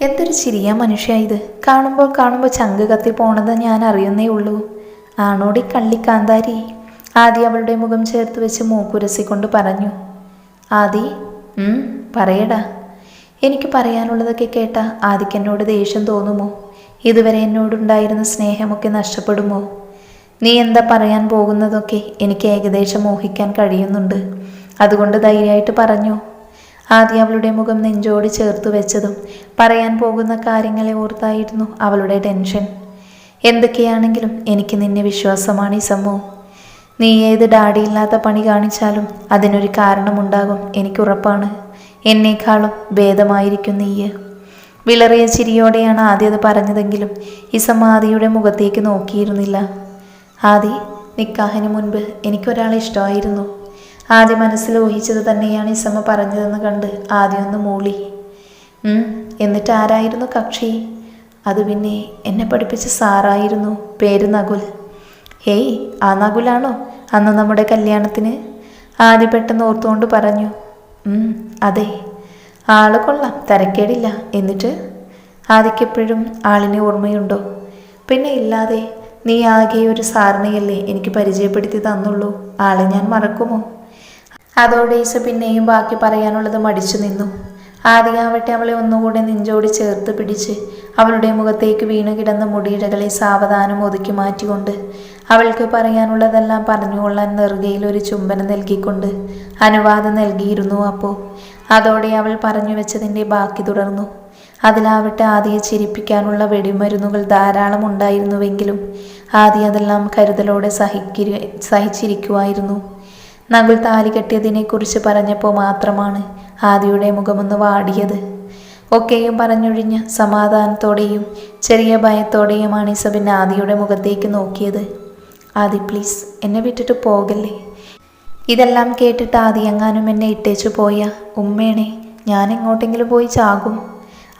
എന്തൊരു ചിരിയ മനുഷ്യ ഇത്. കാണുമ്പോൾ കാണുമ്പോൾ ചങ്ക് കത്തി പോണത് ഞാൻ അറിയുന്നേ ഉള്ളൂ. ആണോടി കള്ളി കാന്താരി ആദി അവളുടെ മുഖം ചേർത്ത് വെച്ച് മൂക്കുരസിക്കൊണ്ട് പറഞ്ഞു. ആദി പറയടാ. എനിക്ക് പറയാനുള്ളതൊക്കെ കേട്ട ആദിക്ക് എന്നോട് ദേഷ്യം തോന്നുമോ? ഇതുവരെ എന്നോടുണ്ടായിരുന്ന സ്നേഹമൊക്കെ നഷ്ടപ്പെടുമോ? നീ എന്താ പറയാൻ പോകുന്നതൊക്കെ എനിക്ക് ഏകദേശം മോഹിക്കാൻ കഴിയുന്നുണ്ട്. അതുകൊണ്ട് ധൈര്യമായിട്ട് പറഞ്ഞു. ആദ്യം അവളുടെ മുഖം നെഞ്ചോട് ചേർത്ത് വെച്ചതും പറയാൻ പോകുന്ന കാര്യങ്ങളെ ഓർത്തായിരുന്നു അവളുടെ ടെൻഷൻ. എന്തൊക്കെയാണെങ്കിലും എനിക്ക് നിന്നെ വിശ്വാസമാണ് ഈ സമൂഹം നീ ഏത് ഡാഡിയില്ലാത്ത പണി കാണിച്ചാലും അതിനൊരു കാരണമുണ്ടാകും എനിക്കുറപ്പാണ് എന്നേക്കാളും ഭേദമായിരിക്കും നീയ്. വിളറിയ ചിരിയോടെയാണ് ആദ്യ അത് പറഞ്ഞതെങ്കിലും ഇസം ആദിയുടെ മുഖത്തേക്ക് നോക്കിയിരുന്നില്ല. ആദി നിക്കാഹിന് മുൻപ് എനിക്കൊരാളെ ഇഷ്ടമായിരുന്നു. ആദ്യ മനസ്സിൽ ഊഹിച്ചത് തന്നെയാണ് ഇസമ്മ പറഞ്ഞതെന്ന് കണ്ട് ആദ്യം ഒന്ന് മൂളി. എന്നിട്ട് ആരായിരുന്നു കക്ഷി? അത് പിന്നെ എന്നെ പഠിപ്പിച്ച സാറായിരുന്നു പേര് നകുൽ. ഹേയ് ആ നകുലാണോ അന്ന് നമ്മുടെ കല്യാണത്തിന്? ആദ്യ പെട്ടെന്ന് ഓർത്തുകൊണ്ട് പറഞ്ഞു അതെ. ആൾ കൊള്ളാം തരക്കേടില്ല. എന്നിട്ട്? ആദ്യക്കെപ്പോഴും ആളിനെ ഓർമ്മയുണ്ടോ? പിന്നെ ഇല്ലാതെ നീ ആകെ ഒരു സാറിനെയല്ലേ എനിക്ക് പരിചയപ്പെടുത്തി തന്നുള്ളൂ. ആളെ ഞാൻ മറക്കുമോ? അതോടെ ഈശ പിന്നെയും ബാക്കി പറയാനുള്ളത് മടിച്ചു നിന്നു. ആദ്യാവട്ടെ അവളെ ഒന്നുകൂടെ നെഞ്ചോട് ചേർത്ത് പിടിച്ച് അവളുടെ മുഖത്തേക്ക് വീണു കിടന്ന മുടിയിഴകളെ സാവധാനം ഒതുക്കി മാറ്റിക്കൊണ്ട് അവൾക്ക് പറയാനുള്ളതെല്ലാം പറഞ്ഞുകൊള്ളാൻ നെറുകയിൽ ഒരു ചുംബനം നൽകിക്കൊണ്ട് അനുവാദം നൽകിയിരുന്നു അപ്പോൾ അതോടെ അവൾ പറഞ്ഞു വെച്ചതിന്റെ ബാക്കി തുടർന്നു. അതിലാവട്ടെ ആദിയെ ചിരിപ്പിക്കാനുള്ള വെടിമരുന്നുകൾ ധാരാളം ഉണ്ടായിരുന്നുവെങ്കിലും ആദ്യം അതെല്ലാം കരുതലോടെ സഹിക്കുക സഹിച്ചിരിക്കുമായിരുന്നു നകുൽ താലി കെട്ടിയതിനെക്കുറിച്ച് പറഞ്ഞപ്പോൾ മാത്രമാണ് ആദിയുടെ മുഖമൊന്ന് വാടിയത്. ഒക്കെയും പറഞ്ഞൊഴിഞ്ഞ് സമാധാനത്തോടെയും ചെറിയ ഭയത്തോടെയുമാണ് ഇസബിൻ ആദിയുടെ മുഖത്തേക്ക് നോക്കിയത്. ആദി പ്ലീസ് എന്നെ വിട്ടിട്ട് പോകല്ലേ? ഇതെല്ലാം കേട്ടിട്ട് ആദി എങ്ങാനും എന്നെ ഇട്ടേച്ചു പോയ? ഉമ്മേണേ ഞാൻ എങ്ങോട്ടെങ്കിലും പോയി ചാകും?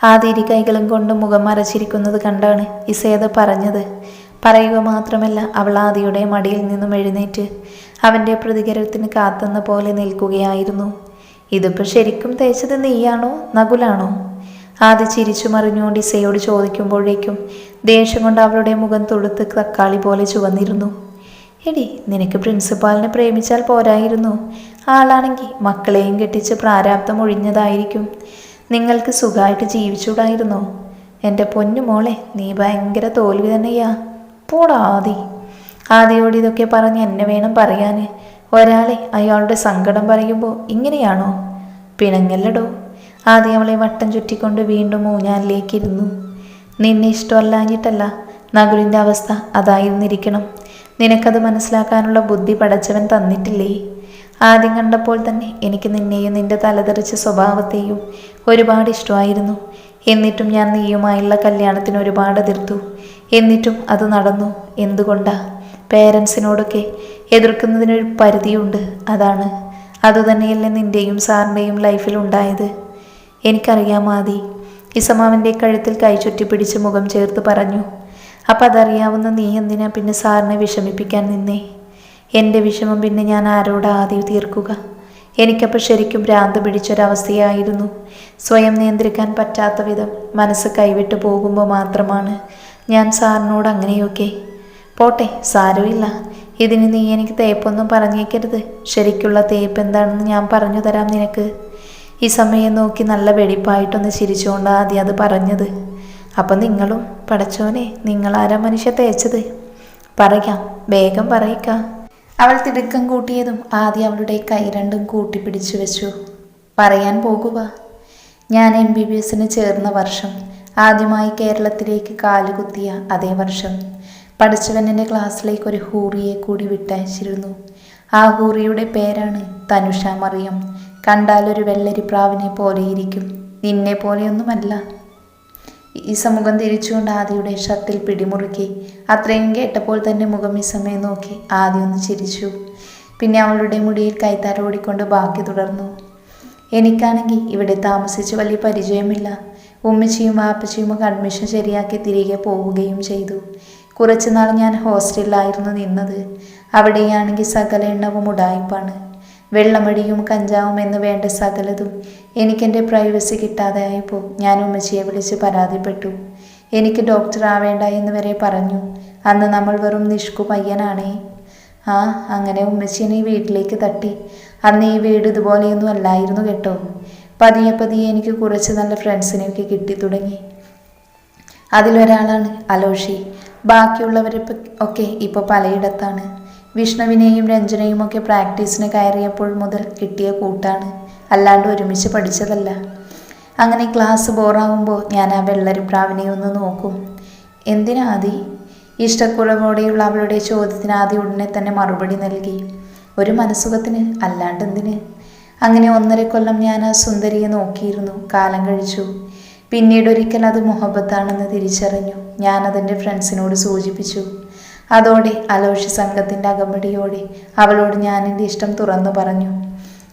ആദി ഇരു കൈകളും കൊണ്ട് മുഖം മറച്ചിരിക്കുന്നത് കണ്ടാണ് ഇസേത പറഞ്ഞത്. പറയുക മാത്രമല്ല അവൾ ആദിയുടെ മടിയിൽ നിന്നും എഴുന്നേറ്റ് അവന്റെ പ്രതികരണത്തിന് കാത്തുന്ന പോലെ നിൽക്കുകയായിരുന്നു. ഇതിപ്പോൾ ശരിക്കും തേച്ചത് നീയാണോ? നകുലാണോ? ആദ്യ ചിരിച്ചു മറിഞ്ഞുകൊണ്ട് ഇസയോട് ചോദിക്കുമ്പോഴേക്കും ദേഷ്യം കൊണ്ട് അവളുടെ മുഖം തൊടുത്ത് തക്കാളി പോലെ ചുവന്നിരുന്നു. എടി നിനക്ക് പ്രിൻസിപ്പാളിനെ പ്രേമിച്ചാൽ പോരായിരുന്നു. ആളാണെങ്കിൽ മക്കളെയും കെട്ടിച്ച് പ്രാരാബ്ദം ഒഴിഞ്ഞതായിരിക്കും. നിങ്ങൾക്ക് സുഖമായിട്ട് ജീവിച്ചൂടായിരുന്നോ എന്റെ പൊന്നു മോളെ നീ ഭയങ്കര തോൽവി തന്നെയാ. പോടാ ആദി. ആദിയോട് ഇതൊക്കെ പറഞ്ഞ് എന്നെ വേണം പറയാൻ ഒരാളെ അയാളുടെ സങ്കടം പറയുമ്പോൾ ഇങ്ങനെയാണോ? പിണങ്ങല്ലടോ. ആദ്യം അവളെ വട്ടം ചുറ്റിക്കൊണ്ട് വീണ്ടും ഊഞ്ഞാലിലേക്കിരുന്നു. നിന്നെ ഇഷ്ടമല്ലാഞ്ഞിട്ടല്ല നകുലിന്റെ അവസ്ഥ അതായിരുന്നിരിക്കണം. നിനക്കത് മനസ്സിലാക്കാനുള്ള ബുദ്ധി പടച്ചവൻ തന്നിട്ടില്ലേ? ആദ്യം കണ്ടപ്പോൾ തന്നെ എനിക്ക് നിന്നെയും നിന്റെ തലതെറിച്ച സ്വഭാവത്തെയും ഒരുപാട് ഇഷ്ടമായിരുന്നു. എന്നിട്ടും ഞാൻ നീയുമായുള്ള കല്യാണത്തിന് ഒരുപാട് എതിർത്തു. എന്നിട്ടും അത് നടന്നു. എന്തുകൊണ്ടാ? പേരൻസിനോടൊക്കെ എതിർക്കുന്നതിനൊരു പരിധിയുണ്ട്. അതാണ്. അതുതന്നെയല്ലേ നിന്റെയും സാറിന്റെയും ലൈഫിൽ ഉണ്ടായത്. എനിക്കറിയാം മാതി ഇസമാവിന്റെ കഴുത്തിൽ കൈ ചുറ്റിപ്പിടിച്ച് മുഖം ചേർത്ത് പറഞ്ഞു അപ്പം അതറിയാവുന്ന നീ എന്തിനാ പിന്നെ സാറിനെ വിഷമിപ്പിക്കാൻ നിന്നേ? എന്റെ വിഷമം പിന്നെ ഞാൻ ആരോടാ ആദ്യം തീർക്കുക? എനിക്കപ്പോൾ ശരിക്കും ഭ്രാന്ത് പിടിച്ചൊരവസ്ഥയായിരുന്നു. സ്വയം നിയന്ത്രിക്കാൻ പറ്റാത്ത വിധം മനസ്സ് കൈവിട്ടു പോകുമ്പോൾ മാത്രമാണ് ഞാൻ സാറിനോട് അങ്ങനെയൊക്കെ പോട്ടെ സാരമില്ല. ഇതിന് നീ എനിക്ക് തേപ്പൊന്നും പറഞ്ഞേക്കരുത്. ശരിക്കുള്ള തേപ്പ് എന്താണെന്ന് ഞാൻ പറഞ്ഞു തരാം നിനക്ക്. ഈ സമയം നോക്കി നല്ല വെടിപ്പായിട്ടൊന്ന് ചിരിച്ചുകൊണ്ട് ആദ്യം അത് പറഞ്ഞത്. അപ്പം നിങ്ങളും പടച്ചോനെ നിങ്ങളാരാ മനുഷ്യ തേച്ചത്? പറയാം വേഗം പറയിക്ക അവൾ തിടുക്കം കൂട്ടിയതും ആദ്യം അവളുടെ കൈ രണ്ടും കൂട്ടിപ്പിടിച്ചു വെച്ചു. പറയാൻ പോകുക. ഞാൻ എം ബി ബി എസിന് ചേർന്ന വർഷം ആദ്യമായി കേരളത്തിലേക്ക് കാലുകുത്തിയ അതേ വർഷം. പഠിച്ചവൻ ക്ലാസ്സിലേക്ക് ഒരു ഹൂറിയെ കൂടി വിട്ടയച്ചിരുന്നു. ആ ഹൂറിയുടെ പേരാണ് തനുഷ മറിയം. കണ്ടാലൊരു വെള്ളരി പ്രാവിനെ പോലെയിരിക്കും നിന്നെ പോലെയൊന്നുമല്ല. ഈ സമുഖം തിരിച്ചുകൊണ്ട് ആദിയുടെ ഷർട്ടിൽ പിടിമുറുക്കി. അത്രയും കേട്ടപ്പോൾ തന്നെ മുഖം ഈ സമയം നോക്കി ആദ്യം ഒന്ന് ചിരിച്ചു. പിന്നെ അവളുടെ മുടിയിൽ കൈത്താരോടിക്കൊണ്ട് ബാക്കി തുടർന്നു. എനിക്കാണെങ്കിൽ ഇവിടെ താമസിച്ച് വലിയ പരിചയമില്ല. ഉമ്മച്ചിയും വാപ്പച്ചിയും ഒക്കെ അഡ്മിഷൻ ശരിയാക്കി തിരികെ പോവുകയും ചെയ്തു. കുറച്ചുനാൾ ഞാൻ ഹോസ്റ്റലിലായിരുന്നു നിന്നത്. അവിടെയാണെങ്കിൽ സകല എണ്ണവും ഉടായ്പാണ് വെള്ളമടിയും കഞ്ചാവും എന്ന് വേണ്ട സകലതും എനിക്കെന്റെ പ്രൈവസി കിട്ടാതെയായപ്പോൾ ഞാൻ ഉമ്മച്ചിയെ വിളിച്ച് പരാതിപ്പെട്ടു. എനിക്ക് ഡോക്ടർ ആവേണ്ട എന്ന് വരെ പറഞ്ഞു. അന്ന് നമ്മൾ വെറും നിഷ്കു പയ്യനാണേ. ആ അങ്ങനെ ഉമ്മച്ചിനെ വീട്ടിലേക്ക് തട്ടി. അന്ന് ഈ വീട് ഇതുപോലെയൊന്നും അല്ലായിരുന്നു കേട്ടോ. പതിയെ പതിയെ എനിക്ക് കുറച്ച് നല്ല ഫ്രണ്ട്സിനെയൊക്കെ കിട്ടി തുടങ്ങി അതിലൊരാളാണ് അലോഷി. ബാക്കിയുള്ളവരിപ്പോൾ ഒക്കെ ഇപ്പോൾ പലയിടത്താണ്. വിഷ്ണുവിനെയും രഞ്ജനയും ഒക്കെ പ്രാക്ടീസിന് കയറിയപ്പോൾ മുതൽ കിട്ടിയ കൂട്ടാണ്. അല്ലാണ്ട് ഒരുമിച്ച് പഠിച്ചതല്ല. അങ്ങനെ ക്ലാസ് ബോറാവുമ്പോൾ ഞാൻ ആ വെള്ളരിപ്രാവിനെ ഒന്ന് നോക്കും. എന്തിനാദി ഇഷ്ടക്കുറവോടെയുള്ള അവളുടെ ചോദ്യത്തിന് ആദി ഉടനെ തന്നെ മറുപടി നൽകി. ഒരു മനസ്സുഖത്തിന് അല്ലാണ്ട് എന്തിന്? അങ്ങനെ ഒന്നര കൊല്ലം ഞാൻ ആ സുന്ദരിയെ നോക്കിയിരുന്നു. കാലം കഴിച്ചു. പിന്നീട് ഒരിക്കൽ അത് മുഹബത്താണെന്ന് തിരിച്ചറിഞ്ഞു. ഞാൻ അതെന്റെ ഫ്രണ്ട്സിനോട് സൂചിപ്പിച്ചു. അതോടെ അലോഷി സംഘത്തിന്റെ അകമ്പടിയോടെ അവളോട് ഞാൻ എന്റെ ഇഷ്ടം തുറന്നു പറഞ്ഞു.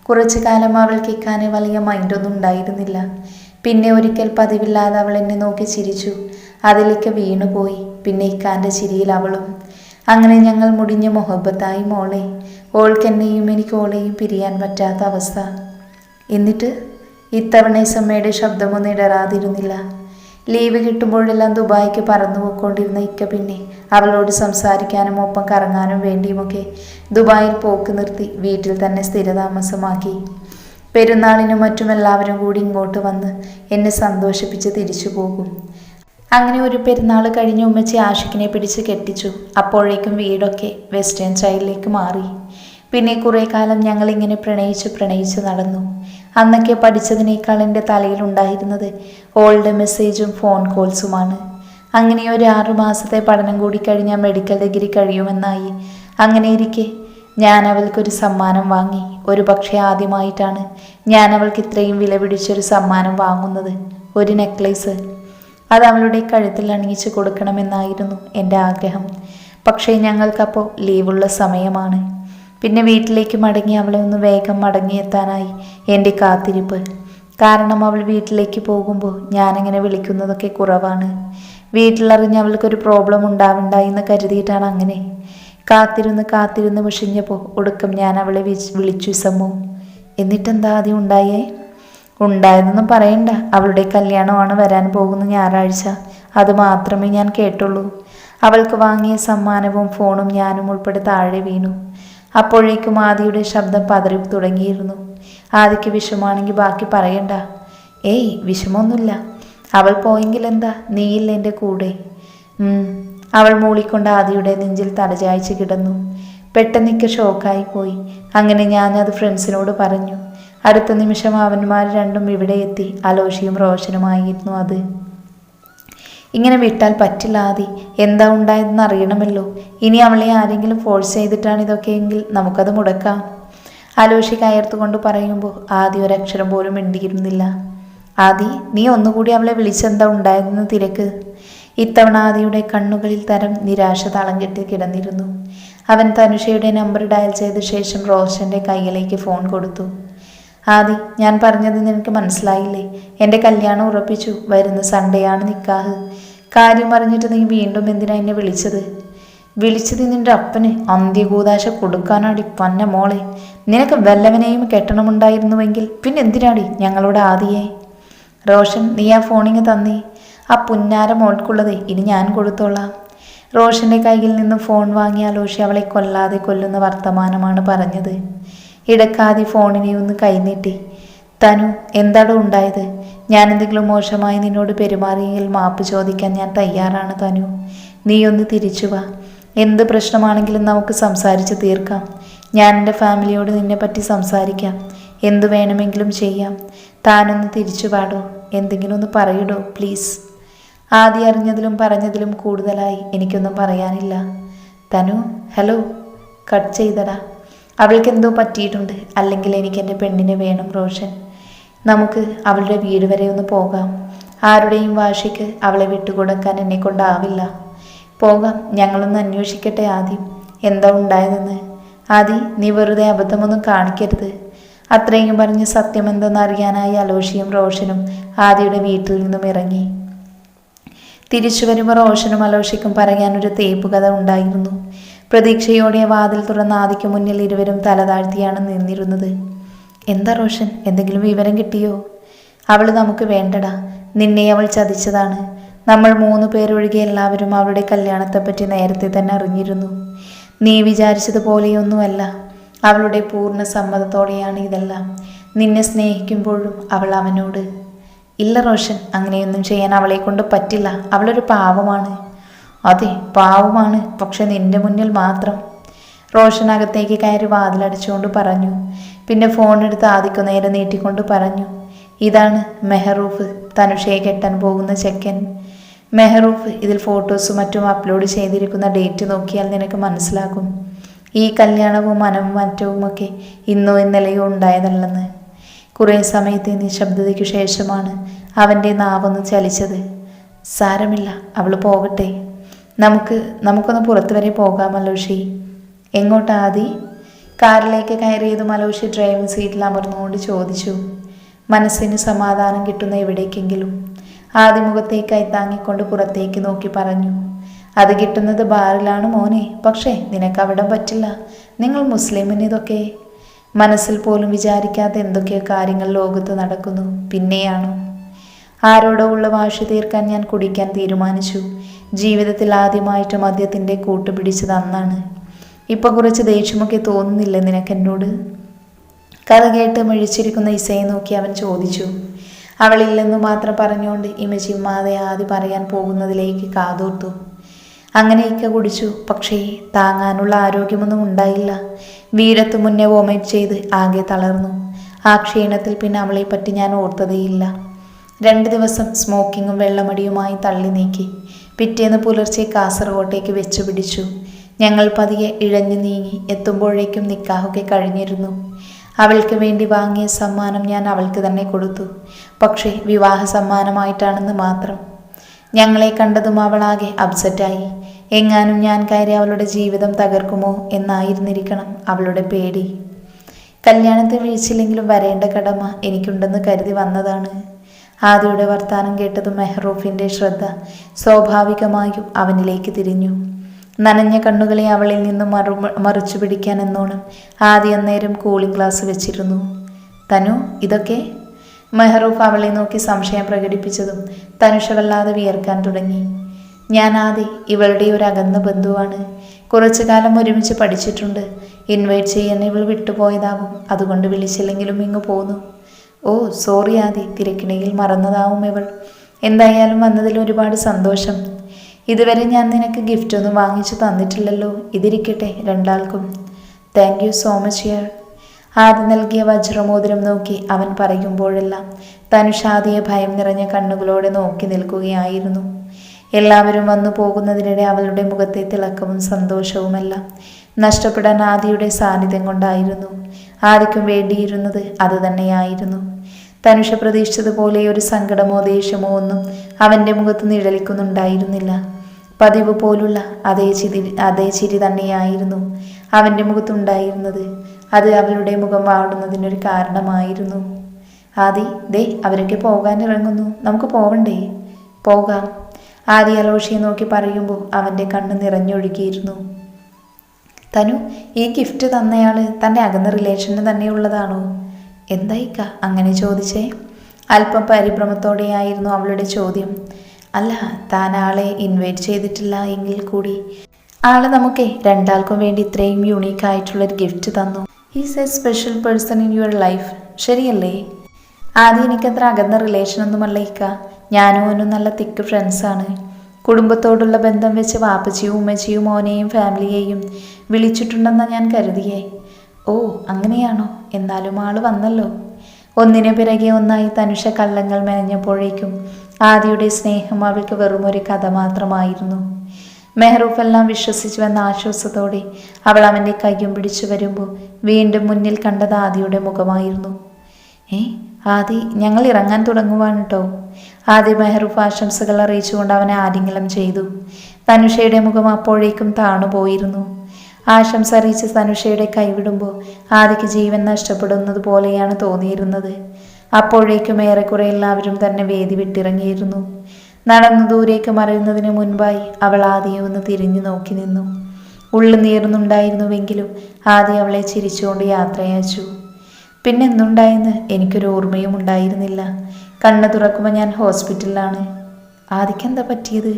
കുറച്ചു കാലം അവൾക്ക് ഇക്കാനെ വലിയ മൈൻഡൊന്നും ഉണ്ടായിരുന്നില്ല. പിന്നെ ഒരിക്കൽ പതിവില്ലാതെ അവൾ എന്നെ നോക്കി ചിരിച്ചു. അതിലേക്ക് വീണുപോയി. പിന്നെ ഇക്കാന്റെ ചിരിയിൽ അവളും അങ്ങനെ ഞങ്ങൾ മുടിഞ്ഞ മുഹബത്തായി മോളെ. ഓൾക്കെന്നെയും എനിക്ക് ഓളെയും പിരിയാൻ പറ്റാത്ത അവസ്ഥ. എന്നിട്ട് ഇത്തവണ ഇസമ്മയുടെ ശബ്ദമൊന്നും ഇടറാതിരുന്നില്ല ലീവ് കിട്ടുമ്പോഴെല്ലാം ദുബായിക്ക് പറന്നു പോയിക്കൊണ്ടിരുന്ന ഇക്ക പിന്നെ അവളോട് സംസാരിക്കാനും ഒപ്പം കറങ്ങാനും വേണ്ടിയുമൊക്കെ ദുബായിൽ പോക്ക് നിർത്തി വീട്ടിൽ തന്നെ സ്ഥിരതാമസമാക്കി. പെരുന്നാളിനും മറ്റും എല്ലാവരും കൂടി ഇങ്ങോട്ട് വന്ന് എന്നെ സന്തോഷിപ്പിച്ച് തിരിച്ചു പോകും. അങ്ങനെ ഒരു പെരുന്നാൾ കഴിഞ്ഞ് ഉമ്മച്ചി ആഷിഖിനെ പിടിച്ച് കെട്ടിച്ചു. അപ്പോഴേക്കും വീടൊക്കെ വെസ്റ്റേൺ സ്റ്റൈലിലേക്ക് മാറി. പിന്നെ കുറേ കാലം ഞങ്ങൾ ഇങ്ങനെ പ്രണയിച്ച് പ്രണയിച്ച് നടന്നു. അന്നൊക്കെ പഠിച്ചതിനേക്കാൾ എന്റെ തലയിലുണ്ടായിരുന്നത് ഓൾഡ് മെസ്സേജും ഫോൺ കോൾസുമാണ്. അങ്ങനെ ഒരു ആറു മാസത്തെ പഠനം കൂടി കഴിഞ്ഞാൽ മെഡിക്കൽ ഡിഗ്രി കഴിയുമെന്നായി. അങ്ങനെ ഇരിക്കെ ഞാൻ അവൾക്കൊരു സമ്മാനം വാങ്ങി. ഒരു പക്ഷേ ആദ്യമായിട്ടാണ് ഞാൻ അവൾക്ക് ഇത്രയും വില പിടിച്ചൊരു സമ്മാനം വാങ്ങുന്നത്. ഒരു നെക്ലേസ്. അത് അവളുടെ കഴുത്തിൽ അണിയിച്ചു കൊടുക്കണമെന്നായിരുന്നു എന്റെ ആഗ്രഹം. പക്ഷേ ഞങ്ങൾക്കപ്പോൾ ലീവുള്ള സമയമാണ്. പിന്നെ വീട്ടിലേക്ക് മടങ്ങി അവളെ ഒന്ന് വേഗം മടങ്ങിയെത്താനായി എന്റെ കാത്തിരിപ്പ്. കാരണം അവൾ വീട്ടിലേക്ക് പോകുമ്പോൾ ഞാനങ്ങനെ വിളിക്കുന്നതൊക്കെ കുറവാണ്. വീട്ടിലറിഞ്ഞ് അവൾക്കൊരു പ്രോബ്ലം ഉണ്ടാവണ്ട എന്ന് കരുതിയിട്ടാണ് അങ്ങനെ. കാത്തിരുന്ന് കാത്തിരുന്ന് വിഷിഞ്ഞപ്പോൾ ഒടുക്കം ഞാൻ അവളെ വിളിച്ച് സമ്മു എന്നിട്ടെന്താ ആദ്യം ഉണ്ടായേ? ഉണ്ടായതൊന്നും പറയണ്ട. അവളുടെ കല്യാണമാണ് വരാൻ പോകുന്ന ഞായറാഴ്ച. അത് മാത്രമേ ഞാൻ കേട്ടുള്ളൂ. അവൾക്ക് വാങ്ങിയ സമ്മാനവും ഫോണും ഞാനും ഉൾപ്പെടെ താഴെ വീണു. അപ്പോഴേക്കും ആദിയുടെ ശബ്ദം പതറി തുടങ്ങിയിരുന്നു. ആദിക്ക് വിഷമാണെങ്കിൽ ബാക്കി പറയണ്ട. ഏയ് വിഷമമൊന്നുമില്ല. അവൾ പോയെങ്കിൽ എന്താ നീയില്ല എന്റെ കൂടെ. അവൾ മൂളിക്കൊണ്ട് ആദിയുടെ നെഞ്ചിൽ തലചായ്ച്ച് കിടന്നു. പെട്ടെന്നിക്ക് ഷോക്കായി പോയി. അങ്ങനെ ഞാനത് ഫ്രണ്ട്സിനോട് പറഞ്ഞു. അടുത്ത നിമിഷം അവന്മാർ രണ്ടും ഇവിടെ എത്തി. അലോഷിയും റോഷനുമായിരുന്നു അത്. ഇങ്ങനെ വിട്ടാൽ പറ്റില്ല ആദി. എന്താ ഉണ്ടായതെന്ന് അറിയണമല്ലോ. ഇനി അവളെ ആരെങ്കിലും ഫോഴ്സ് ചെയ്തിട്ടാണ് ഇതൊക്കെയെങ്കിൽ നമുക്കത് മുടക്കാം. അലോഷി കയർത്തുകൊണ്ട് പറയുമ്പോൾ ആദി ഒരക്ഷരം പോലും മിണ്ടിയിരുന്നില്ല. ആദി നീ ഒന്നുകൂടി അവളെ വിളിച്ചെന്താ ഉണ്ടായതെന്ന് തിരക്ക്. ഇത്തവണ ആദിയുടെ കണ്ണുകളിൽ തരം നിരാശ തളം കെട്ടി കിടന്നിരുന്നു. അവൻ തനുഷയുടെ നമ്പർ ഡയൽ ചെയ്ത ശേഷം റോഷന്റെ കയ്യിലേക്ക് ഫോൺ കൊടുത്തു. ആദി ഞാൻ പറഞ്ഞത് നിനക്ക് മനസ്സിലായില്ലേ? എന്റെ കല്യാണം ഉറപ്പിച്ചു. വരുന്ന സൺഡേ ആണ് നിക്കാഹ്. കാര്യം അറിഞ്ഞിട്ട് നീ വീണ്ടും എന്തിനാ എന്നെ വിളിച്ചത്? വിളിച്ചത് നിന്റെ അപ്പന് അന്ത്യകൂതാശ കൊടുക്കാനാടി പന്ന മോളെ. നിനക്ക് വല്ലവനെയും കെട്ടണമുണ്ടായിരുന്നുവെങ്കിൽ പിന്നെ എന്തിനാടി ഞങ്ങളുടെ ആദിയെ? റോഷൻ നീ ആ ഫോണിങ് തന്നേ. ആ പുന്നാര മോൾക്കുള്ളത് ഇനി ഞാൻ കൊടുത്തോളാം. റോഷന്റെ കയ്യിൽ നിന്ന് ഫോൺ വാങ്ങി ആലോഷി അവളെ കൊല്ലാതെ കൊല്ലുന്ന വർത്തമാനമാണ് പറഞ്ഞത്. ഇടക്കാതി ഫോണിനെ ഒന്ന് കൈനീട്ടി. തനു എന്താടോ ഉണ്ടായത്? ഞാൻ എന്തെങ്കിലും മോശമായി നിന്നോട് പെരുമാറിയെങ്കിൽ മാപ്പ് ചോദിക്കാൻ ഞാൻ തയ്യാറാണ് തനു. നീ ഒന്ന് തിരിച്ചു വാ. എന്ത് പ്രശ്നമാണെങ്കിലും നമുക്ക് സംസാരിച്ച് തീർക്കാം. ഞാൻ എന്റെ ഫാമിലിയോട് നിന്നെ പറ്റി സംസാരിക്കാം. എന്തു വേണമെങ്കിലും ചെയ്യാം. താനൊന്ന് തിരിച്ചു പാടോ എന്തെങ്കിലും ഒന്ന് പറയടോ പ്ലീസ്. ആദ്യം അറിഞ്ഞതിലും പറഞ്ഞതിലും കൂടുതലായി എനിക്കൊന്നും പറയാനില്ല. തനു ഹലോ. കട്ട് ചെയ്തടാ. അവൾക്ക് എന്തോ പറ്റിയിട്ടുണ്ട്. അല്ലെങ്കിൽ എനിക്ക് എന്റെ പെണ്ണിനെ വേണം റോഷൻ. നമുക്ക് അവളുടെ വീട് വരെ ഒന്ന് പോകാം. ആരുടെയും വാശിക്ക് അവളെ വിട്ടുകൊടുക്കാൻ എന്നെ കൊണ്ടാവില്ല. പോകാം ഞങ്ങളൊന്ന് അന്വേഷിക്കട്ടെ ആദ്യം എന്താ ഉണ്ടായതെന്ന്? ആദി നീ വെറുതെ അബദ്ധമൊന്നും കാണിക്കരുത്. അത്രയും പറഞ്ഞ് സത്യമെന്തെന്ന് അറിയാനായി അലോഷിയും റോഷനും ആദിയുടെ വീട്ടിൽ നിന്നും ഇറങ്ങി. തിരിച്ചു വരുമ്പോൾ റോഷനും അലോഷിക്കും പറയാനൊരു തേപ്പ് കഥ ഉണ്ടായിരുന്നു. പ്രതീക്ഷയോടെ വാതിൽ തുറന്ന ആദിക്ക് മുന്നിൽ ഇരുവരും തലതാഴ്ത്തിയാണ് നിന്നിരുന്നത്. എന്താ റോഷൻ? എന്തെങ്കിലും വിവരം കിട്ടിയോ? അവൾ നമുക്ക് വേണ്ടടാ. നിന്നെ അവൾ ചതിച്ചതാണ്. നമ്മൾ മൂന്ന് പേരൊഴികെ എല്ലാവരും അവളുടെ കല്യാണത്തെപ്പറ്റി നേരത്തെ തന്നെ അറിഞ്ഞിരുന്നു. നീ വിചാരിച്ചതുപോലെയൊന്നുമല്ല. അവളുടെ പൂർണ സമ്മതത്തോടെയാണ് ഇതെല്ലാം. നിന്നെ സ്നേഹിക്കുമ്പോഴും അവൾ അവനോട് ഇല്ല റോഷൻ അങ്ങനെയൊന്നും ചെയ്യാൻ അവളെ കൊണ്ട് പറ്റില്ല. അവളൊരു പാവമാണ്. അതെ പാവമാണ്. പക്ഷെ നിന്റെ മുന്നിൽ മാത്രം റോഷൻ അകത്തേക്ക് കയറി വാതിലടിച്ചുകൊണ്ട് പറഞ്ഞു. പിന്നെ ഫോൺ എടുത്ത് ആദിക്കു നേരെ നീട്ടിക്കൊണ്ട് പറഞ്ഞു. ഇതാണ് മെഹറൂഫ് തനുഷയെ കെട്ടാൻ പോകുന്ന ചെക്കൻ. മെഹറൂഫ് ഇതിൽ ഫോട്ടോസും മറ്റും അപ്ലോഡ് ചെയ്തിരിക്കുന്ന ഡേറ്റ് നോക്കിയാൽ നിനക്ക് മനസ്സിലാകും. ഈ കല്യാണവും മനവും മറ്റവുമൊക്കെ ഇന്നോ ഇന്നലെയോ ഉണ്ടായതല്ലെന്ന്. കുറേ സമയത്തെ നിശബ്ദതയ്ക്കു ശേഷമാണ് അവന്റെ നാവൊന്ന് ചലിച്ചത്. സാരമില്ല അവൾ പോകട്ടെ. നമുക്ക് നമുക്കൊന്ന് പുറത്തു വരെ പോകാമല്ലോ ഷീ എങ്ങോട്ടാ ആദി കാറിലേക്ക് കയറിയത് മലോഷി ഡ്രൈവിംഗ് സീറ്റിൽ അമർന്നുകൊണ്ട് ചോദിച്ചു. മനസ്സിന് സമാധാനം കിട്ടുന്ന എവിടേക്കെങ്കിലും? ആദ്യ മുഖത്തേക്ക് കൈത്താങ്ങിക്കൊണ്ട് പുറത്തേക്ക് നോക്കി പറഞ്ഞു. അത് കിട്ടുന്നത് ബാറിലാണ് മോനെ. പക്ഷേ നിനക്ക് അവിടെ പറ്റില്ല. നിങ്ങൾ മുസ്ലിമിന് ഇതൊക്കെ? മനസ്സിൽ പോലും വിചാരിക്കാത്ത എന്തൊക്കെയോ കാര്യങ്ങൾ ലോകത്ത് നടക്കുന്നു. പിന്നെയാണോ? ആരോടോ ഉള്ള വാശി തീർക്കാൻ ഞാൻ കുടിക്കാൻ തീരുമാനിച്ചു. ജീവിതത്തിൽ ആദ്യമായിട്ട് മദ്യത്തിന്റെ കൂട്ടുപിടിച്ചത് അന്നാണ്. ഇപ്പൊ കുറച്ച് ദേഷ്യമൊക്കെ തോന്നുന്നില്ല നിനക്ക് എന്നോട് കഥ കേട്ട് മിഴിച്ചിരിക്കുന്ന ഇസയെ നോക്കി അവൻ ചോദിച്ചു. അവളില്ലെന്നു മാത്രം പറഞ്ഞുകൊണ്ട് ഇമ ചിമ്മാതെ ആദ്യ പറയാൻ പോകുന്നതിലേക്ക് കാതോർത്തു. അങ്ങനെ ഇക്ക കുടിച്ചു. പക്ഷേ താങ്ങാനുള്ള ആരോഗ്യമൊന്നും ഉണ്ടായില്ല. വീരത്ത് മുന്നേ വോമിറ്റ് ചെയ്ത് ആകെ തളർന്നു. ആ ക്ഷീണത്തിൽ പിന്നെ അവളെപ്പറ്റി ഞാൻ ഓർത്തതേയില്ല. രണ്ട് ദിവസം സ്മോക്കിങ്ങും വെള്ളമടിയുമായി തള്ളി നീക്കി. പിറ്റേന്ന് പുലർച്ചെ കാസർഗോട്ടേക്ക് വെച്ചു പിടിച്ചു ഞങ്ങൾ പതിയെ ഇഴഞ്ഞു നീങ്ങി എത്തുമ്പോഴേക്കും നിക്കാഹൊക്കെ കഴിഞ്ഞിരുന്നു. അവൾക്ക് വേണ്ടി വാങ്ങിയ സമ്മാനം ഞാൻ അവൾക്ക് തന്നെ കൊടുത്തു. പക്ഷേ വിവാഹ സമ്മാനമായിട്ടാണെന്ന് മാത്രം. ഞങ്ങളെ കണ്ടതും അവളാകെ അപ്സെറ്റായി. എങ്ങാനും ഞാൻ കയറി അവളുടെ ജീവിതം തകർക്കുമോ എന്നായിരുന്നിരിക്കണം അവളുടെ പേടി. കല്യാണത്തെ വിളിച്ചില്ലെങ്കിലും വരേണ്ട കടമ എനിക്കുണ്ടെന്ന് കരുതി വന്നതാണ്. ആദിയുടെ വർത്താനം കേട്ടതും മെഹ്റൂഫിന്റെ ശ്രദ്ധ സ്വാഭാവികമായും അവനിലേക്ക് തിരിഞ്ഞു. നനഞ്ഞ കണ്ണുകളെ അവളിൽ നിന്ന് മറു മറിച്ചു പിടിക്കാൻ എന്നോണം. ആദ്യ അന്നേരം കൂളിംഗ് ഗ്ലാസ് വെച്ചിരുന്നു. തനു ഇതൊക്കെ? മെഹറൂഫ് അവളെ നോക്കി സംശയം പ്രകടിപ്പിച്ചതും തനുഷ വല്ലാതെ വിയർക്കാൻ തുടങ്ങി. ഞാൻ ആദി ഇവളുടെ ഒരു അകന്ന ബന്ധുവാണ്. കുറച്ചു കാലം ഒരുമിച്ച് പഠിച്ചിട്ടുണ്ട്. ഇൻവൈറ്റ് ചെയ്യാൻ ഇവൾ വിട്ടുപോയതാവും അതുകൊണ്ട് വിളിച്ചില്ലെങ്കിലും ഇങ്ങ് പോന്നു. ഓ സോറി ആദി. തിരക്കിണിയിൽ മറന്നതാവും ഇവൾ. എന്തായാലും വന്നതിൽ ഒരുപാട് സന്തോഷം. ഇതുവരെ ഞാൻ നിനക്ക് ഗിഫ്റ്റ് ഒന്നും വാങ്ങിച്ചു തന്നിട്ടില്ലല്ലോ. ഇതിരിക്കട്ടെ രണ്ടാൾക്കും. താങ്ക് യു സോ മച്ച് യാർ ആദ്യം നൽകിയ വജ്രമോതിരം നോക്കി അവൻ പറയുമ്പോഴെല്ലാം തനുഷാദിയെ ഭയം നിറഞ്ഞ കണ്ണുകളോടെ നോക്കി നിൽക്കുകയായിരുന്നു. എല്ലാവരും വന്നു പോകുന്നതിനിടെ അവളുടെ മുഖത്തെ തിളക്കവും സന്തോഷവുമെല്ലാം നഷ്ടപ്പെടാൻ ആദിയുടെ സാന്നിധ്യം കൊണ്ടായിരുന്നു. ആദിക്കും വേണ്ടിയിരുന്നത് അത് തന്നെയായിരുന്നു. തനുഷ പ്രതീക്ഷിച്ചതുപോലെ ഒരു സങ്കടമോ ദേഷ്യമോ ഒന്നും അവന്റെ മുഖത്ത് നിഴലിക്കുന്നുണ്ടായിരുന്നില്ല. പതിവ് പോലുള്ള അതേ ചിരി അതേ ചിരി തന്നെയായിരുന്നു അവന്റെ മുഖത്തുണ്ടായിരുന്നത്. അത് അവളുടെ മുഖം വാടുന്നതിനൊരു കാരണമായിരുന്നു. ആദി ദേ അവരൊക്കെ പോകാൻ ഇറങ്ങുന്നു. നമുക്ക് പോവണ്ടേ? പോകാം. ആദി അലോഷിയെ നോക്കി പറയുമ്പോൾ അവന്റെ കണ്ണ് നിറഞ്ഞൊഴുകിയിരുന്നു. തനു ഈ ഗിഫ്റ്റ് തന്നയാൾ തന്റെ അകന്ന റിലേഷന് തന്നെയുള്ളതാണോ എന്തായിക്ക അങ്ങനെ ചോദിച്ചേ? അല്പം പരിഭ്രമത്തോടെയായിരുന്നു അവളുടെ ചോദ്യം. അല്ല താൻ ആളെ ഇൻവൈറ്റ് ചെയ്തിട്ടില്ല എങ്കിൽ കൂടി. ആൾ നമുക്കേ രണ്ടാൾക്കും വേണ്ടി ഇത്രയും യുണീക്ക് ആയിട്ടുള്ളൊരു ഗിഫ്റ്റ് തന്നു. Is a special person in your life ശരിയല്ലേ? ആദ്യം എനിക്കത്ര അകന്ന റിലേഷനൊന്നുമല്ല ഇക്ക ഞാനും അവനും നല്ല തിക്ക് ഫ്രണ്ട്സാണ് കുടുംബത്തോടുള്ള ബന്ധം വെച്ച് വാപ്പച്ചിയും ഉമ്മച്ചിയും മോനെയും ഫാമിലിയെയും വിളിച്ചിട്ടുണ്ടെന്നാണ് ഞാൻ കരുതിയേ. ഓ അങ്ങനെയാണോ? എന്നാലും ആൾ വന്നല്ലോ. ഒന്നിനു പിറകെ ഒന്നായി തനുഷ കള്ളങ്ങൾ മെനഞ്ഞപ്പോഴേക്കും ആദിയുടെ സ്നേഹം അവൾക്ക് വെറുമൊരു കഥ മാത്രമായിരുന്നു. മെഹ്റൂഫ് എല്ലാം വിശ്വസിച്ചു വന്ന ആശ്വാസത്തോടെ അവൾ അവന്റെ കയ്യും പിടിച്ചു വരുമ്പോൾ വീണ്ടും മുന്നിൽ കണ്ടത് ആദിയുടെ മുഖമായിരുന്നു. ഏ ആദി ഞങ്ങൾ ഇറങ്ങാൻ തുടങ്ങുവാണ് കേട്ടോ ആദി മെഹ്റൂഫ് ആശംസകൾ അറിയിച്ചുകൊണ്ട് അവനെ ആരെങ്കിലും ചെയ്തു. തനുഷയുടെ മുഖം അപ്പോഴേക്കും താണുപോയിരുന്നു ആശംസ അറിയിച്ച് തനുഷയുടെ കൈവിടുമ്പോൾ ആദിക്ക് ജീവൻ നഷ്ടപ്പെടുന്നത് പോലെയാണ് തോന്നിയിരുന്നത്. അപ്പോഴേക്കും ഏറെക്കുറെ എല്ലാവരും തന്നെ വേദി വിട്ടിറങ്ങിയിരുന്നു. നടന്നു ദൂരേക്ക് മറയുന്നതിന് മുൻപായി അവൾ ആദ്യം ഒന്ന് തിരിഞ്ഞു നോക്കി നിന്നു. ഉള്ളു നീർന്നുണ്ടായിരുന്നുവെങ്കിലും ആദ്യം അവളെ ചിരിച്ചുകൊണ്ട് യാത്രയച്ചു പിന്നെന്തുണ്ടായെന്ന് എനിക്കൊരു ഓർമ്മയും ഉണ്ടായിരുന്നില്ല. കണ്ണ് തുറക്കുമ്പോൾ ഞാൻ ഹോസ്പിറ്റലിലാണ്. ആദിക്കെന്താ പറ്റിയത്?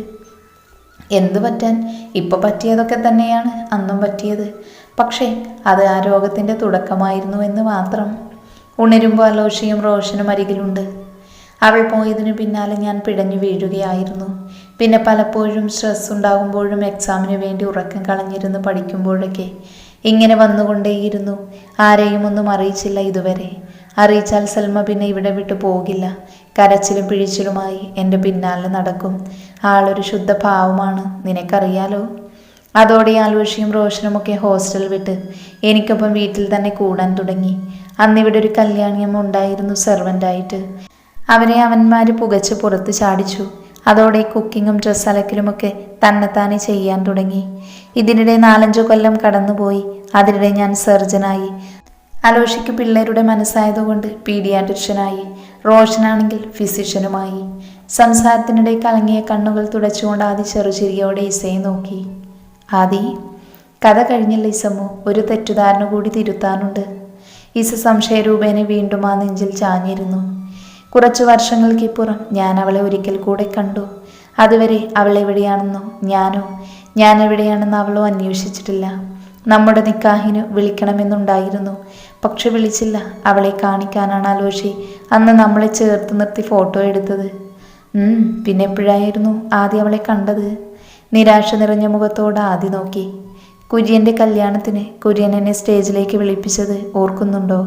എന്തു പറ്റാൻ? ഇപ്പോൾ പറ്റിയതൊക്കെ തന്നെയാണ് അന്നും പറ്റിയത്. പക്ഷേ അത് ആ രോഗത്തിന്റെ തുടക്കമായിരുന്നു എന്ന് മാത്രം. ഉണരുമ്പോൾ അലോഷിയും റോഷനും അരികിലുണ്ട്. അവൾ പോയതിനു പിന്നാലെ ഞാൻ പിടഞ്ഞു വീഴുകയായിരുന്നു. പിന്നെ പലപ്പോഴും സ്ട്രെസ് ഉണ്ടാകുമ്പോഴും എക്സാമിന് വേണ്ടി ഉറക്കം കളഞ്ഞിരുന്ന് പഠിക്കുമ്പോഴൊക്കെ ഇങ്ങനെ വന്നുകൊണ്ടേയിരുന്നു. ആരെയും ഒന്നും അറിയിച്ചില്ല ഇതുവരെ. അറിയിച്ചാൽ സൽമ പിന്നെ ഇവിടെ വിട്ടു പോകില്ല. കരച്ചിലും പിഴിച്ചിലുമായി എന്റെ പിന്നാലെ നടക്കും. ആളൊരു ശുദ്ധ ഭാവമാണ് നിനക്കറിയാലോ? അതോടെ ആൽവഷിയും റോഷനുമൊക്കെ ഹോസ്റ്റൽ വിട്ട് എനിക്കൊപ്പം വീട്ടിൽ തന്നെ കൂടാൻ തുടങ്ങി. അന്നിവിടെ ഒരു കല്യാണിയമ്മ ഉണ്ടായിരുന്നു സെർവന്റായിട്ട് അവരെ അവന്മാർ പുകച്ച് പുറത്ത് ചാടിച്ചു. അതോടെ കുക്കിങ്ങും ഡ്രസ് അലക്കലുമൊക്കെ തന്നെത്താനെ ചെയ്യാൻ തുടങ്ങി. ഇതിനിടെ നാലഞ്ചു കൊല്ലം കടന്നുപോയി. അതിനിടെ ഞാൻ സർജനായി. അലോഷിക്ക് പിള്ളേരുടെ മനസ്സായതുകൊണ്ട് പീഡിയാട്രിഷ്യനായി. റോഷനാണെങ്കിൽ ഫിസിഷ്യനുമായി. സംസാരത്തിനിടെ കലങ്ങിയ കണ്ണുകൾ തുടച്ചുകൊണ്ട് ആദി ചെറുചിരിയോടെ ഇസയെ നോക്കി. ആദി കഥ കഴിഞ്ഞില്ല ഇസമ്മു? ഒരു തെറ്റുധാരണ കൂടി തിരുത്താനുണ്ട്. ഇസ സംശയരൂപേനെ വീണ്ടും ആ നെഞ്ചിൽ ചാഞ്ഞിരുന്നു. കുറച്ചു വർഷങ്ങൾക്കിപ്പുറം ഞാൻ അവളെ ഒരിക്കൽ കൂടെ കണ്ടു. അതുവരെ അവൾ എവിടെയാണെന്നോ ഞാനോ ഞാൻ എവിടെയാണെന്ന് അവളോ അന്വേഷിച്ചിട്ടില്ല. നമ്മുടെ നിക്കാഹിന് വിളിക്കണമെന്നുണ്ടായിരുന്നു. പക്ഷെ വിളിച്ചില്ല. അവളെ കാണിക്കാനാണ് ആലോചി അന്ന് നമ്മളെ ചേർത്ത് നിർത്തി ഫോട്ടോ എടുത്തത്. പിന്നെ എപ്പോഴായിരുന്നു ആദ്യം അവളെ കണ്ടത്. നിരാശ നിറഞ്ഞ മുഖത്തോട് ആദ്യം നോക്കി. കുര്യന്റെ കല്യാണത്തിന് കുര്യൻ എന്നെ സ്റ്റേജിലേക്ക് വിളിപ്പിച്ചത് ഓർക്കുന്നുണ്ടോ?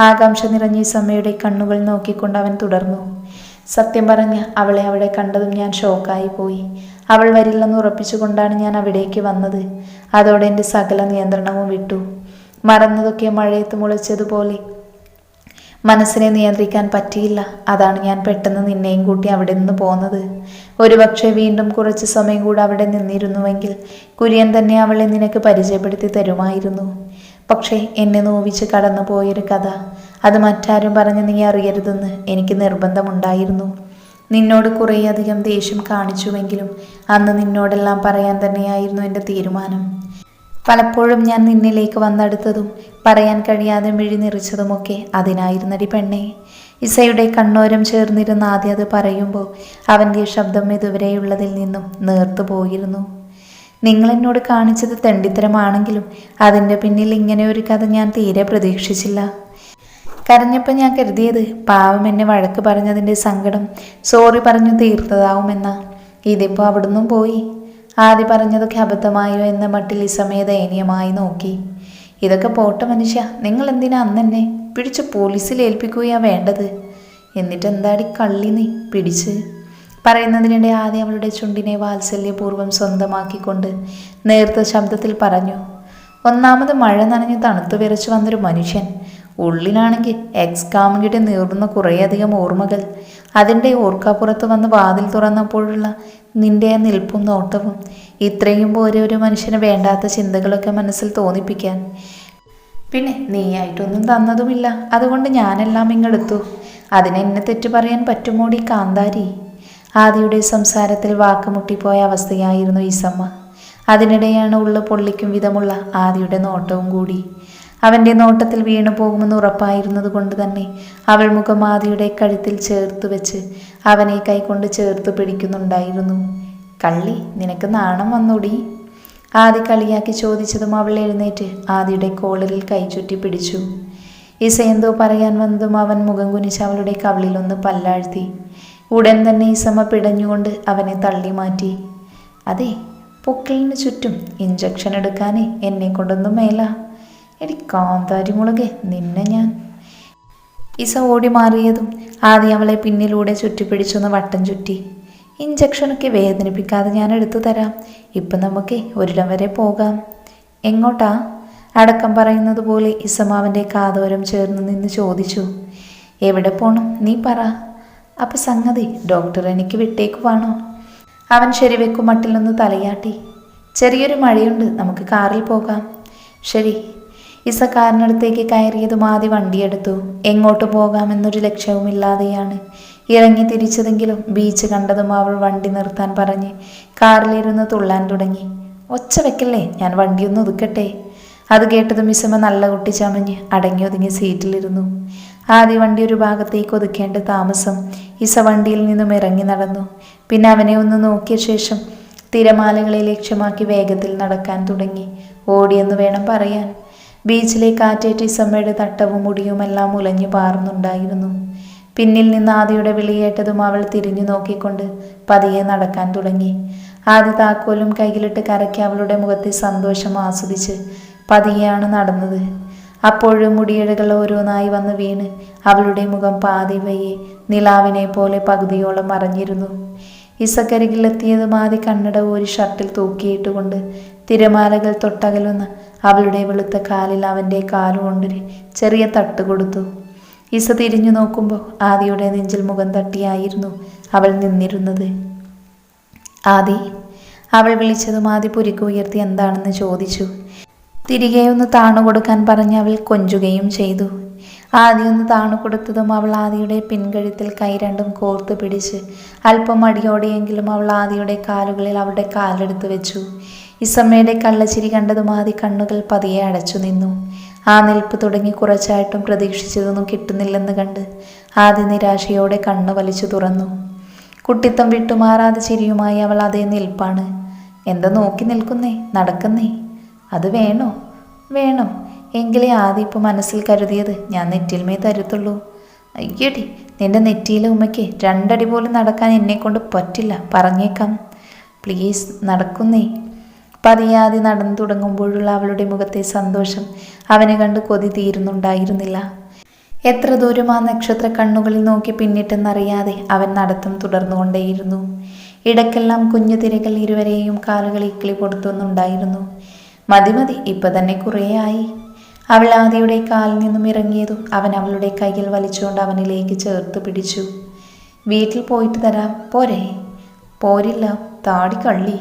ആകാംക്ഷ നിറഞ്ഞ ഈ സമയുടെ കണ്ണുകൾ നോക്കിക്കൊണ്ട് അവൻ തുടർന്നു. സത്യം പറഞ്ഞ് അവളെ അവിടെ കണ്ടതും ഞാൻ ഷോക്കായി പോയി. അവൾ വരില്ലെന്ന് ഉറപ്പിച്ചുകൊണ്ടാണ് ഞാൻ അവിടേക്ക് വന്നത്. അതോടെ എന്റെ സകല നിയന്ത്രണവും വിട്ടു. മറന്നതൊക്കെ മഴയത്ത് മുളച്ചതുപോലെ മനസ്സിനെ നിയന്ത്രിക്കാൻ പറ്റിയില്ല. അതാണ് ഞാൻ പെട്ടെന്ന് നിന്നെയും കൂട്ടി അവിടെ നിന്ന് പോന്നത്. ഒരുപക്ഷെ വീണ്ടും കുറച്ച് സമയം കൂടെ അവിടെ നിന്നിരുന്നുവെങ്കിൽ കുര്യൻ തന്നെ അവളെ നിനക്ക് പരിചയപ്പെടുത്തി തരുമായിരുന്നു. പക്ഷേ എന്നെ നോവിച്ച് കടന്നു പോയൊരു കഥ. അത് മറ്റാരും പറഞ്ഞ് നീ അറിയരുതെന്ന് എനിക്ക് നിർബന്ധമുണ്ടായിരുന്നു. നിന്നോട് കുറേയധികം ദേഷ്യം കാണിച്ചുവെങ്കിലും അന്ന് നിന്നോടെല്ലാം പറയാൻ തന്നെയായിരുന്നു എന്റെ തീരുമാനം. പലപ്പോഴും ഞാൻ നിന്നിലേക്ക് വന്നെടുത്തതും പറയാൻ കഴിയാതെ മിഴി നിറിച്ചതുമൊക്കെ അതിനായിരുന്നടി പെണ്ണെ. ഇസയുടെ കണ്ണോരം ചേർന്നിരുന്ന ആദ്യം അത് പറയുമ്പോൾ അവന്റെ ശബ്ദം ഇതുവരെയുള്ളതിൽ നിന്നും നേർത്തു പോയിരുന്നു. നിങ്ങൾ എന്നോട് കാണിച്ചത് തെണ്ടിത്തരമാണെങ്കിലും അതിന്റെ പിന്നിൽ ഇങ്ങനെ ഒരു കഥ ഞാൻ തീരെ പ്രതീക്ഷിച്ചില്ല. കരഞ്ഞപ്പോൾ ഞാൻ കരുതിയത് പാവം എന്നെ വഴക്ക് പറഞ്ഞതിന്റെ സങ്കടം സോറി പറഞ്ഞു തീർത്തതാവുമെന്ന. ഇതിപ്പോൾ അവിടുന്നും പോയി. ആദ്യം പറഞ്ഞതൊക്കെ അബദ്ധമായോ എന്ന മട്ടിൽ ഈ സമയം ദയനീയമായി നോക്കി. ഇതൊക്കെ പോട്ടെ മനുഷ്യ നിങ്ങൾ എന്തിനാ അന്ന് എന്നെ പിടിച്ച് പോലീസിൽ ഏൽപ്പിക്കുകയാ വേണ്ടത്? എന്നിട്ട് എന്താടി കള്ളി നീ പിടിച്ച്. പറയുന്നതിനിടെ ആദ്യം അവളുടെ ചുണ്ടിനെ വാത്സല്യപൂർവം സ്വന്തമാക്കിക്കൊണ്ട് നേർത്ത ശബ്ദത്തിൽ പറഞ്ഞു ഒന്നാമത് മഴ നനഞ്ഞ് തണുത്തു വിറച്ചു വന്നൊരു മനുഷ്യൻ. ഉള്ളിലാണെങ്കിൽ എക്സ് കാമുകിട്ടി നീറുന്ന കുറേയധികം ഓർമ്മകൾ. അതിന്റെ ഓർക്കാപ്പുറത്ത് വന്ന് വാതിൽ തുറന്നപ്പോഴുള്ള നിന്റെ ആ നിൽപ്പും നോട്ടവും. ഇത്രയും പോലെ ഒരു മനുഷ്യന് വേണ്ടാത്ത ചിന്തകളൊക്കെ മനസ്സിൽ തോന്നിപ്പിക്കാൻ. പിന്നെ നീയായിട്ടൊന്നും തന്നതുമില്ല. അതുകൊണ്ട് ഞാനെല്ലാം ഇങ്ങെടുത്തു. അതിനെന്നെ തെറ്റു പറയാൻ പറ്റുമോടി കാന്താരി? ആദിയുടെ സംസാരത്തിൽ വാക്കുമുട്ടിപ്പോയ അവസ്ഥയായിരുന്നു ഈസമ്മ. അതിനിടെയാണ് ഉള്ള പൊള്ളിക്കും വിധമുള്ള ആദിയുടെ നോട്ടവും കൂടി. അവന്റെ നോട്ടത്തിൽ വീണു പോകുമെന്ന് ഉറപ്പായിരുന്നത് കൊണ്ട് തന്നെ അവൾ മുഖമാതിയുടെ കഴുത്തിൽ ചേർത്ത് വെച്ച് അവനെ കൈകൊണ്ട് ചേർത്ത് പിടിക്കുന്നുണ്ടായിരുന്നു. കള്ളി നിനക്ക് നാണം വന്നോടി. ആദി കളിയാക്കി ചോദിച്ചതും അവൾ എഴുന്നേറ്റ് ആദിയുടെ കോളറിൽ കൈ ചുറ്റി പിടിച്ചു. ഇസ എന്തോ പറയാൻ വന്നതും അവൻ മുഖം കുനിച്ച് അവളുടെ കവിളിലൊന്ന് പല്ലാഴ്ത്തി. ഉടൻ തന്നെ ഇസമ്മ പിടഞ്ഞുകൊണ്ട് അവനെ തള്ളി മാറ്റി. അതെ പൊക്കിളിന് ചുറ്റും ഇഞ്ചക്ഷൻ എടുക്കാനേ എന്നെ കൊണ്ടൊന്നും മേല. എടി കാന്താരി മുളകെ നിന്നെ ഞാൻ. ഇസ ഓടി മാറിയതും ആദ്യം അവളെ പിന്നിലൂടെ ചുറ്റിപ്പിടിച്ചൊന്ന് വട്ടം ചുറ്റി. ഇഞ്ചക്ഷനൊക്കെ വേദനിപ്പിക്കാതെ ഞാൻ എടുത്തു തരാം. ഇപ്പം നമുക്ക് ഒരിടം വരെ പോകാം. എങ്ങോട്ടാ? അടക്കം പറയുന്നത് പോലെ ഇസമാവന്റെ കാതോരം ചേർന്ന് നിന്ന് ചോദിച്ചു. എവിടെ പോണം? നീ പറ. അപ്പം സംഗതി ഡോക്ടർ എനിക്ക് വിട്ടേക്കുവാണോ? അവൻ ശരിവെക്കും മട്ടിലൊന്ന് തലയാട്ടി. ചെറിയൊരു മഴയുണ്ട് നമുക്ക് കാറിൽ പോകാം. ശരി ഇസ കാറിനടുത്തേക്ക് കയറിയതും ആദ്യം വണ്ടിയെടുത്തു. എങ്ങോട്ട് പോകാമെന്നൊരു ലക്ഷ്യവുമില്ലാതെയാണ്. ഇറങ്ങി തിരിച്ചതെങ്കിലും ബീച്ച് കണ്ടതും അവൾ വണ്ടി നിർത്താൻ പറഞ്ഞ് കാറിലിരുന്ന് തുള്ളാൻ തുടങ്ങി. ഒച്ച വെക്കല്ലേ ഞാൻ വണ്ടിയൊന്ന് ഒതുക്കട്ടെ? അത് കേട്ടതും ഇസമ്മ നല്ല കുട്ടി ചമഞ്ഞ് അടങ്ങി ഒതുങ്ങി സീറ്റിലിരുന്നു. ആദ്യ വണ്ടി ഒരു ഭാഗത്തേക്ക് ഒതുക്കേണ്ട താമസം ഇസ വണ്ടിയിൽ നിന്നും ഇറങ്ങി നടന്നു. പിന്നെ അവനെ ഒന്ന് നോക്കിയ ശേഷം തിരമാലകളെ ലക്ഷ്യമാക്കി വേഗത്തിൽ നടക്കാൻ തുടങ്ങി. ഓടിയെന്ന് വേണം പറയാൻ. ബീച്ചിലെ കാറ്റേറ്റി സമ്മയുടെ തട്ടവും മുടിയുമെല്ലാം ഉലഞ്ഞു പാർന്നുണ്ടായിരുന്നു പിന്നിൽ നിന്ന് ആദിയുടെ വിളിയേറ്റതും അവൾ തിരിഞ്ഞു നോക്കിക്കൊണ്ട് പതിയെ നടക്കാൻ തുടങ്ങി. ആദ്യ താക്കോലും കയ്യിലിട്ട് കരയ്ക്ക് അവളുടെ മുഖത്തെ സന്തോഷം ആസ്വദിച്ച് പതിയെയാണ് നടന്നത്. അപ്പോഴും മുടിയിഴകൾ ഓരോന്നായി വന്ന് വീണ് അവളുടെ മുഖം പാതി വയ്യെ നിലാവിനെ പോലെ പകുതിയോളം മറഞ്ഞിരുന്നു. ഇസക്കരികിലെത്തിയതുമാതി കണ്ണട ഒരു ഷർട്ടിൽ തൂക്കിയിട്ടുകൊണ്ട് തിരമാലകൾ തൊട്ടകലുന്ന അവളുടെ വെളുത്ത കാലിൽ അവന്റെ കാലുകൊണ്ടൊരു ചെറിയ തട്ട് കൊടുത്തു. ഇസ തിരിഞ്ഞു നോക്കുമ്പോൾ ആദിയുടെ നെഞ്ചിൽ മുഖം തട്ടിയായിരുന്നു അവൾ നിന്നിരുന്നത്. ആദി അവൾ വിളിച്ചതും ആദി പുരിക്ക് ഉയർത്തി എന്താണെന്ന് ചോദിച്ചു. തിരികെ ഒന്ന് താണു കൊടുക്കാൻ പറഞ്ഞ് അവൾ കൊഞ്ചുകയും ചെയ്തു. ആദ്യം ഒന്ന് താണു കൊടുത്തതും അവൾ ആദിയുടെ പിൻകഴുത്തിൽ കൈ രണ്ടും കോർത്ത് പിടിച്ച് അല്പം അടിയോടെയെങ്കിലും അവൾ ആദിയുടെ കാലുകളിൽ അവളുടെ കാലെടുത്ത് വെച്ചു. ഇസമ്മയുടെ കള്ളച്ചിരി കണ്ടതും ആദി കണ്ണുകൾ പതിയെ അടച്ചു നിന്നു. ആ നിൽപ്പ് തുടങ്ങി കുറച്ചായിട്ടും പ്രതീക്ഷിച്ചതൊന്നും കിട്ടുന്നില്ലെന്ന് കണ്ട് ആദ്യ നിരാശയോടെ കണ്ണ് വലിച്ചു തുറന്നു. കുട്ടിത്തം വിട്ടുമാറാതെ ചിരിയുമായി അവൾ അതേ നിൽപ്പാണ്. എന്താ നോക്കി നിൽക്കുന്നേ? നടക്കുന്നേ? അത് വേണോ? വേണം. എങ്കിലേ ആദ്യം ഇപ്പോൾ മനസ്സിൽ കരുതിയത് ഞാൻ നെറ്റിൽമേ തരുത്തുള്ളൂ. അയ്യടി നിന്റെ നെറ്റിയിലെ ഉമ്മയ്ക്ക് രണ്ടടി പോലും നടക്കാൻ എന്നെക്കൊണ്ട് പറ്റില്ല. പറഞ്ഞേക്കാം. പ്ലീസ് നടക്കുന്നേ. പതിയാതെ നടന്നു തുടങ്ങുമ്പോഴുള്ള അവളുടെ മുഖത്തെ സന്തോഷം അവനെ കണ്ട് കൊതി തീരുന്നുണ്ടായിരുന്നില്ല. എത്ര ദൂരം ആ നക്ഷത്ര കണ്ണുകളിൽ നോക്കി പിന്നിട്ടെന്നറിയാതെ അവൻ നടത്തം തുടർന്നുകൊണ്ടേയിരുന്നു. ഇടയ്ക്കെല്ലാം കുഞ്ഞു തിരകൾ ഇരുവരെയും കാലുകൾ ഇക്കിളി കൊടുത്തുന്നുണ്ടായിരുന്നു മതി മതി ഇപ്പൊ തന്നെ കുറേയായി അവൾ ആദിയുടെ കാലിൽ നിന്നും ഇറങ്ങിയതും അവൻ അവളുടെ കയ്യിൽ വലിച്ചുകൊണ്ട് അവനിലേക്ക് ചേർത്ത് പിടിച്ചു. വീട്ടിൽ പോയിട്ട് തരാം പോരേ? പോരില്ല താടി കള്ളി.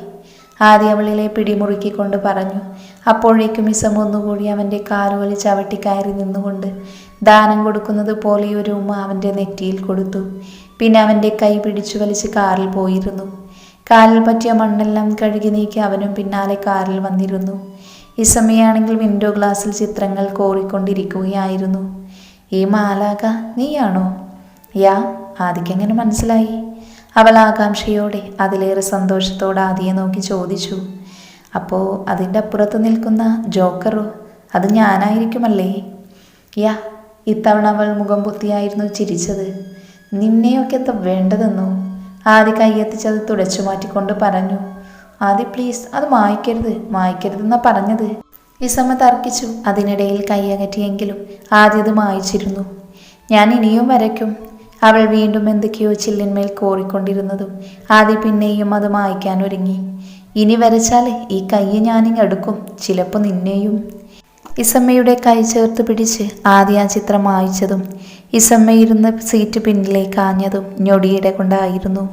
ആദ്യ അവളിലെ പിടിമുറുക്കിക്കൊണ്ട് പറഞ്ഞു അപ്പോഴേക്കും ഇസം ഒന്നുകൂടി അവന്റെ കാലുകളിൽ ചവിട്ടി കയറി നിന്നുകൊണ്ട് ദാനം കൊടുക്കുന്നത് പോലെ ഒരു ഉമ്മ അവന്റെ നെറ്റിയിൽ കൊടുത്തു. പിന്നെ അവന്റെ കൈ പിടിച്ചു വലിച്ച് കാറിൽ പോയിരുന്നു. കാലിൽ പറ്റിയ മണ്ണെല്ലാം കഴുകി നീക്കി അവനും പിന്നാലെ കാറിൽ വന്നിരുന്നു. ഇസമയാണെങ്കിൽ വിൻഡോ ഗ്ലാസ്സിൽ ചിത്രങ്ങൾ കോറിക്കൊണ്ടിരിക്കുകയായിരുന്നു. ഈ മാലാക നീയാണോ? യാ ആദിക്കെങ്ങനെ മനസ്സിലായി? അവൾ ആകാംക്ഷയോടെ അതിലേറെ സന്തോഷത്തോടെ ആദിയെ നോക്കി ചോദിച്ചു അപ്പോൾ അതിന്റെ അപ്പുറത്ത് നിൽക്കുന്ന ജോക്കറോ? അത് ഞാനായിരിക്കുമല്ലേ? യാ ഇത്തവണ അവൾ മുഖം പൊത്തിയായിരുന്നു ചിരിച്ചത്. നിന്നെയൊക്കെ എത്ത വേണ്ടതെന്നോ? ആദ്യ കൈയെത്തിച്ചത് തുടച്ചു മാറ്റിക്കൊണ്ട് പറഞ്ഞു ആദ്യ പ്ലീസ് അത് മായ്ക്കരുത് മായ്ക്കരുതെന്നാ പറഞ്ഞത്. ഇസമ്മ തർക്കിച്ചു അതിനിടയിൽ കൈയകറ്റിയെങ്കിലും അത് മായ്ച്ചിരുന്നു. ഞാൻ ഇനിയും വരയ്ക്കും അവൾ വീണ്ടും എന്തൊക്കെയോ ചില്ലിന്മേൽ കോറിക്കൊണ്ടിരുന്നതും ആദ്യ പിന്നെയും അത് മായ്ക്കാൻ ഒരുങ്ങി. ഇനി വരച്ചാൽ ഈ കയ്യെ ഞാനിങ് എടുക്കും ചിലപ്പോൾ നിന്നെയും. ഇസമ്മയുടെ കൈ ചേർത്ത് പിടിച്ച് ആദ്യ ആ ചിത്രം വായിച്ചതും ഇസമ്മയിരുന്ന സീറ്റ് പിന്നിലേക്ക് ആഞ്ഞതും ഞൊടിയിടെ കൊണ്ടായിരുന്നു